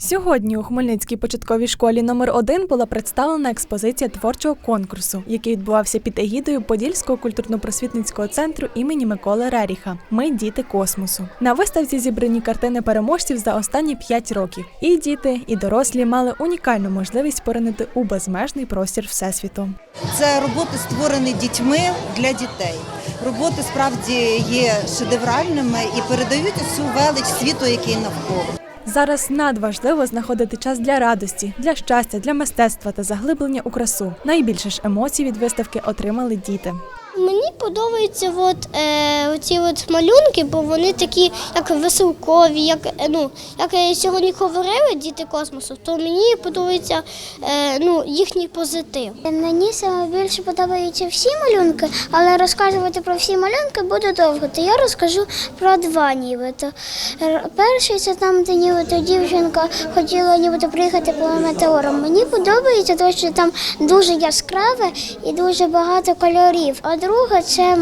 Сьогодні у Хмельницькій початковій школі номер 1 була представлена експозиція творчого конкурсу, який відбувався під егідою Подільського культурно-просвітницького центру імені Миколи Реріха. Ми діти космосу. На виставці зібрані картини переможців за останні 5 років. І діти, і дорослі мали унікальну можливість поринити у безмежний простір всесвіту. Це роботи створені дітьми для дітей. Роботи справді є шедевральними і передають усю велич світу, який навколо. Зараз надважливо знаходити час для радості, для щастя, для мистецтва та заглиблення у красу. Найбільше ж емоцій від виставки отримали діти. Мені подобаються от, е, оці от малюнки, бо вони такі, як веселкові, як, е, ну, як сьогодні говорили діти космосу, то мені подобається е, ну, їхній позитив. Мені саме більше подобаються всі малюнки, але розказувати про всі малюнки буде довго. То я розкажу про два нібито. Перший це там, де нібито дівчинка хотіла нібито приїхати по метеором. Мені подобається, тому що там дуже яскраве і дуже багато кольорів. А друге це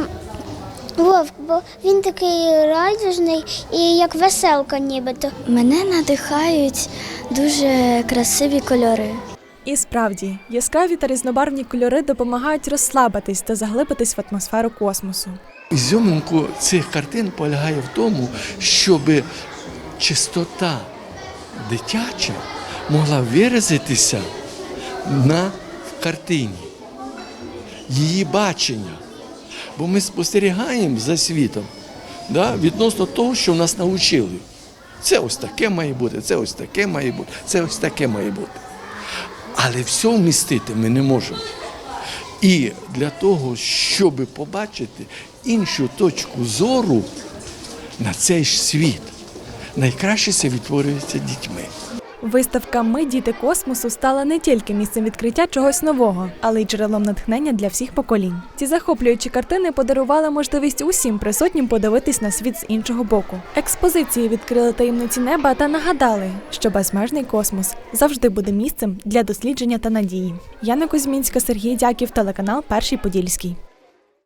Вовк, бо він такий райдужний і як веселка нібито. Мене надихають дуже красиві кольори. І справді, яскраві та різнобарвні кольори допомагають розслабитись та заглибитись в атмосферу космосу. Ізюминку цих картин полягає в тому, щоб чистота дитяча могла виразитися на картині, її бачення. Бо ми спостерігаємо за світом да, відносно того, що нас навчили. Це ось таке має бути, це ось таке має бути, це ось таке має бути. Але все вмістити ми не можемо. І для того, щоб побачити іншу точку зору на цей ж світ, найкраще це відтворюється дітьми. Виставка Ми діти космосу стала не тільки місцем відкриття чогось нового, але й джерелом натхнення для всіх поколінь. Ці захоплюючі картини подарували можливість усім присутнім подивитись на світ з іншого боку. Експозиції відкрили таємниці неба та нагадали, що безмежний космос завжди буде місцем для дослідження та надії. Яна Кузьмінська, Сергій Дяків, телеканал Перший Подільський.